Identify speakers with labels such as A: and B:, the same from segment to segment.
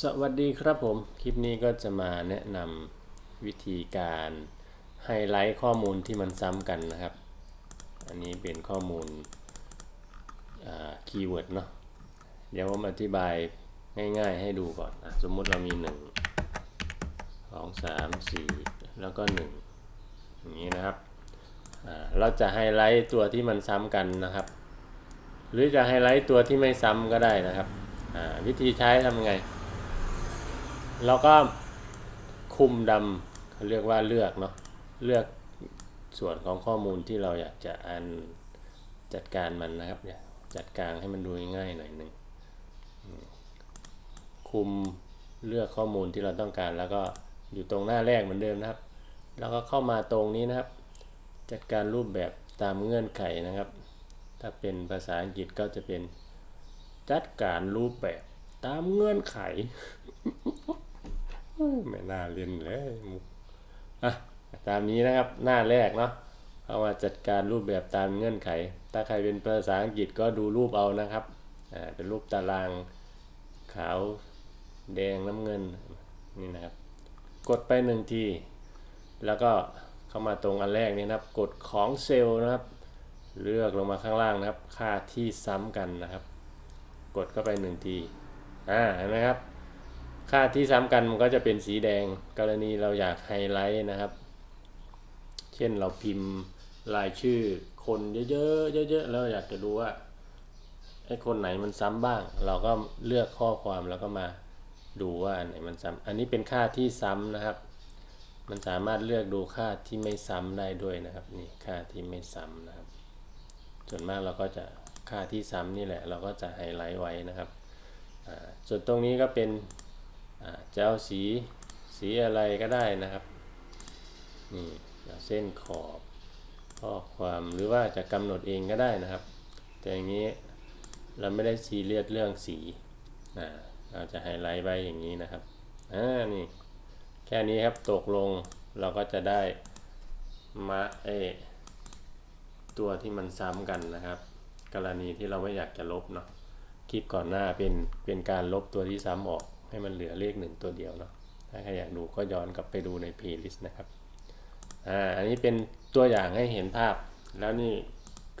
A: สวัสดีครับผม คลิปนี้ก็จะมาแนะนำวิธีการไฮไลท์ข้อมูลที่มันซ้ำกันนะครับ อันนี้เป็นข้อมูลคีย์เวิร์ดเนาะ เดี๋ยวผมอธิบายง่ายๆให้ดูก่อนอสมมติเรามี 1 2 3 4 แล้วก็ 1 อย่างนี้นะครับ เราจะไฮไลท์ตัวที่มันซ้ำกันนะครับ หรือจะไฮไลท์ตัวที่ไม่ซ้ำก็ได้นะครับ วิธีใช้ทำไง เราก็คุมดำเขาเรียกว่าเลือกเนาะเลือกส่วนของข้อมูลที่เราอยากจะอันจัดการมันนะครับเนี่ยจัดการให้มันดูง่ายหน่อยหนึ่งคุมเลือกข้อมูลที่เราต้องการ แล้วก็อยู่ตรงหน้าแรกเหมือนเดิมนะครับ แล้วก็เข้ามาตรงนี้นะครับ จัดการรูปแบบตามเงื่อนไขนะครับ ถ้าเป็นภาษาอังกฤษก็จะเป็นจัดการรูปแบบตามเงื่อนไข ไม่น่าเรียนเลยมุกอะตามนี้นะครับหน้าแรกเนาะเอามาจัดการรูปแบบตามเงื่อนไข ถ้าใครเป็นภาษาอังกฤษก็ดูรูปเอานะครับอ่าเป็นรูปตารางขาวแดงน้ำเงินนี่นะครับ กดไปหนึ่งที แล้วก็เข้ามาตรงอันแรกนี่นะครับ กดของเซลล์นะครับ เลือกลงมาข้างล่างนะครับ ค่าที่ซ้ำกันนะครับ กดเข้าไปหนึ่งทีอ่าเห็นไหมครับ ค่าที่ซ้ำกันมันก็จะเป็นสีแดงกรณีเราอยากไฮไลท์นะครับ เช่นเราพิมพ์รายชื่อคนเยอะๆเยอะๆแล้วอยากจะดูว่าไอ้คนไหนมันซ้ำบ้าง เราก็เลือกข้อความแล้วก็มาดูว่าอันไหนมันซ้ำอันนี้เป็นค่าที่ซ้ำนะครับ มันสามารถเลือกดูค่าที่ไม่ซ้ำได้ด้วยนะครับนี่ค่าที่ไม่ซ้ำนะครับ ส่วนมากเราก็จะค่าที่ซ้ำนี่แหละ เราก็จะไฮไลท์ไว้นะครับส่วนตรงนี้ก็เป็น จะเอาสีสีอะไรก็ได้นะครับนี่เส้นขอบข้อความหรือว่าจะกำหนดเองก็ได้นะครับ แต่อย่างนี้เราไม่ได้ซีเรียสเรื่องสีอ่าเราจะไฮไลท์ไว้อย่างนี้นะครับอ่านี่แค่นี้ครับตกลงเราก็จะได้มาเอตัวที่มันซ้ำกันนะครับ กรณีที่เราไม่อยากจะลบเนาะคลิปก่อนหน้าเป็นเป็นการลบตัวที่ซ้ำออก ให้มันเหลือเลขหนึ่งตัวเดียวเนาะถ้าใครอยากดูก็ย้อนกลับไปดูใน playlist นะครับอ่าอันนี้เป็นตัวอย่างให้เห็นภาพแล้วนี่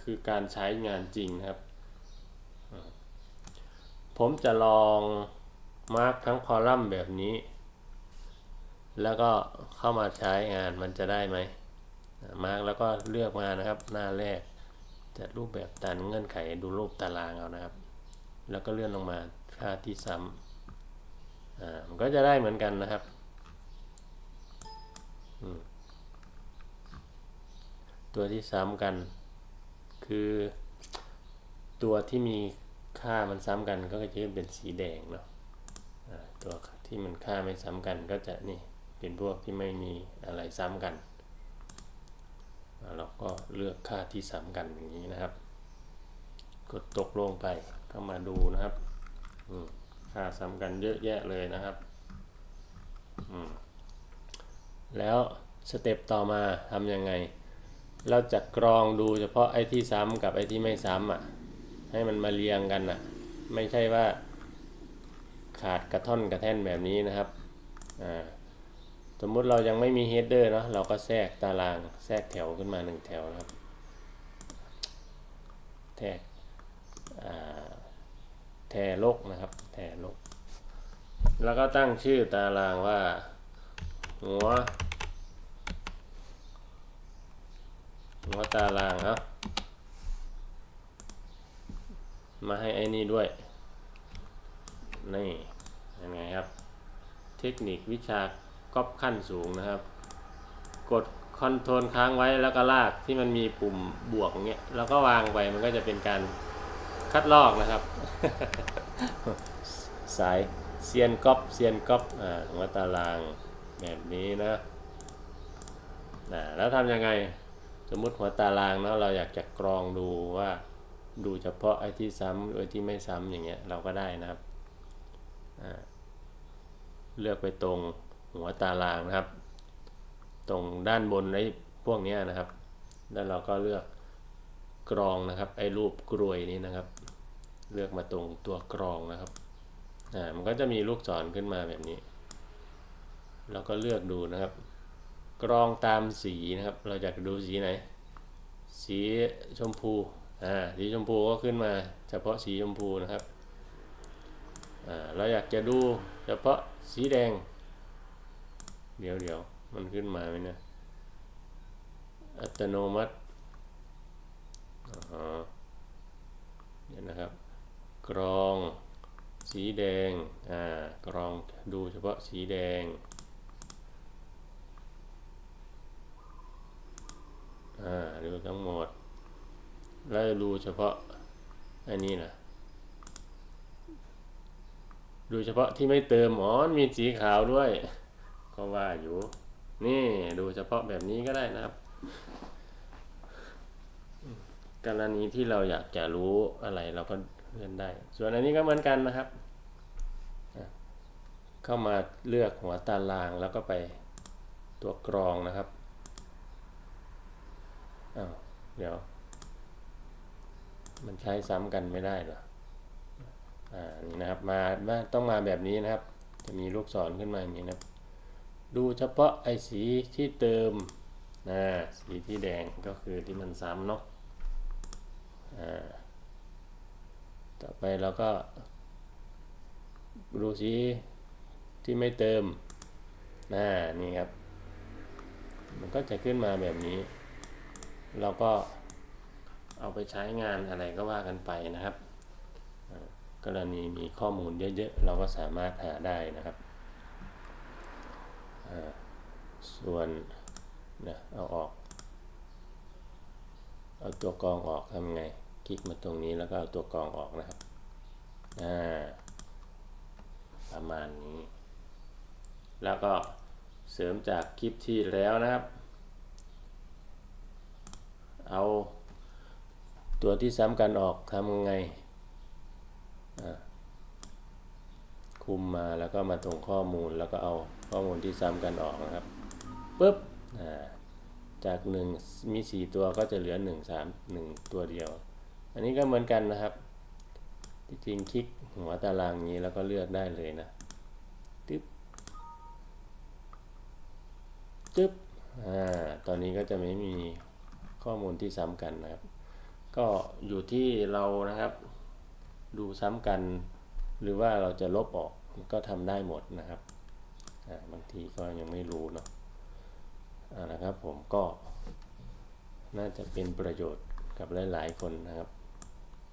A: คือการใช้งานจริงนะครับ ผมจะลองมาร์กทั้งคอลัมน์แบบนี้ แล้วก็เข้ามาใช้งานมันจะได้ไหมมาร์กแล้วก็เลือกมานะครับ หน้าแรกจัดรูปแบบตามเงื่อนไขดูรูปตารางเอานะครับ แล้วก็เลื่อนลงมาค่าที่ซ้ำ อ่ามันก็จะได้เหมือนกันนะครับตัวที่ซ้ำกัน คือ ตัวที่มีค่ามันซ้ำกันก็จะเป็นสีแดงเนาะตัวที่มันค่าไม่ซ้ำกันก็จะนี่เป็นพวกที่ไม่มีอะไรซ้ำกันเราก็เลือกค่าที่ซ้ำกันอย่างนี้นะครับ กดตกลงไปเข้ามาดูนะครับ อืม ค่าซ้ำกันเยอะแยะเลยนะครับแล้วสเต็ปต่อมาทำยังไง เราจะกรองดูเฉพาะไอ้ที่ซ้ำกับไอ้ที่ไม่ซ้ำอะ ให้มันมาเรียงกันอะ ไม่ใช่ว่าขาดกระท่อนกระแท่นแบบนี้นะครับ สมมุติเรายังไม่มีเฮดเดอร์เนาะ เราก็แทรกตารางแทรกแถวขึ้นมาหนึ่งแถวนะครับ แทรกอ่า แทลกนะครับ แทลก แล้วก็ตั้งชื่อตารางว่า หัว หัวตารางครับมาให้ไอ้นี่ด้วย นี่ยังไงครับ เทคนิควิชาก๊อปขั้นสูงนะครับ กดคอนโทรลค้างไว้แล้วก็ลากที่มันมีปุ่มบวกอย่างเงี้ย แล้วก็วางไปมันก็จะเป็นการ คัดลอกนะครับ สายเซียนก๊อปเซียนก๊อปอ่าหัวตารางแบบนี้นะนะแล้วทำยังไงสมมุติหัวตารางเนาะเราอยากจะกรองดูว่าดูเฉพาะไอ้ที่ซ้ำหรือไอ้ที่ไม่ซ้ำอย่างเงี้ยเราก็ได้นะครับ เลือกไปตรงหัวตารางนะครับ ตรงด้านบนไอ้พวกเนี้ยนะครับ แล้วเราก็เลือกกรองนะครับไอ้รูปกรวยนี้นะครับ เลือกมาตรงตัวกรองนะครับอ่ามันก็จะมีลูกศรขึ้นมาแบบนี้เราก็เลือกดูนะครับ กรองตามสีนะครับ เราอยากดูสีไหน สีชมพูอ่าสีชมพูก็ขึ้นมาเฉพาะสีชมพูนะครับอ่าเราอยากจะดูเฉพาะสีแดง เดี๋ยวเดี๋ยวมันขึ้นมาไหมนี่ยอัตโนมัติอ๋อเดี๋ยวนะครับ กรอง สีแดง อ่า กรองดูเฉพาะสีแดง อ่า ดูทั้งหมด แล้วดูเฉพาะ อันนี้นะดูเฉพาะที่ไม่เติมอ๋อมีสีขาวด้วย ก็ว่าอยู่ นี่ดูเฉพาะแบบนี้ก็ได้นะครับกรณีที่เราอยากจะรู้อะไรเราก็ เลื่อนได้ ส่วนอันนี้ก็เหมือนกันนะครับ เข้ามาเลือกหัวตารางแล้วก็ไปตัวกรองนะครับอ้าวเดี๋ยว มันใช้ซ้ำกันไม่ได้หรออ่านี่นะครับมามาต้องมาแบบนี้นะครับ จะมีลูกศรขึ้นมาอย่างนี้นะดูเฉพาะไอ้สีที่เติมนะสีที่แดงก็คือที่มันซ้ำเนาะอ่า ต่อไปเราก็ดูสีที่ไม่เติมน,นี่ครับ มันก็จะขึ้นมาแบบนี้ เราก็เอาไปใช้งานอะไรก็ว่ากันไปนะครับ กรณีมีข้อมูลเยอะๆ เราก็สามารถหาได้นะครับ ส่วนนะเอาออก เอาตัวกรองออกทำไง คลิกมาตรงนี้แล้วก็เอาตัวกรองออกนะครับอ่าประมาณนี้ แล้วก็เสริมจากคลิปที่แล้วนะครับ เอาตัวที่ซ้ำกันออกทำไงคุมมาแล้วก็มาตรงข้อมูลแล้วก็เอาข้อมูลที่ซ้ำกันออกนะครับปุ๊บจากหนึ่งมีสี่ตัวก็จะเหลือหนึ่งสามหนึ่งตัวเดียว อันนี้ก็เหมือนกันนะครับ จริงคลิกหัวตารางนี้แล้วก็เลือกได้เลยนะตึ๊บตึ๊บอ่าตอนนี้ก็จะไม่มีข้อมูลที่ซ้ำกันนะครับ ก็อยู่ที่เรานะครับ ดูซ้ำกัน หรือว่าเราจะลบออกก็ทำได้หมดนะครับอ่าบางทีก็ยังไม่รู้เนาะอ่านะครับผมก็น่าจะเป็นประโยชน์กับหลาย ๆ คนนะครับ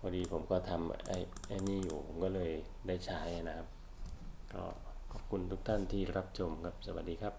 A: พอดีผมก็ทำไอ้ไอ้นี่อยู่ผมก็เลยได้ใช้นะครับ ก็ขอบคุณทุกท่านที่รับชมครับ สวัสดีครับ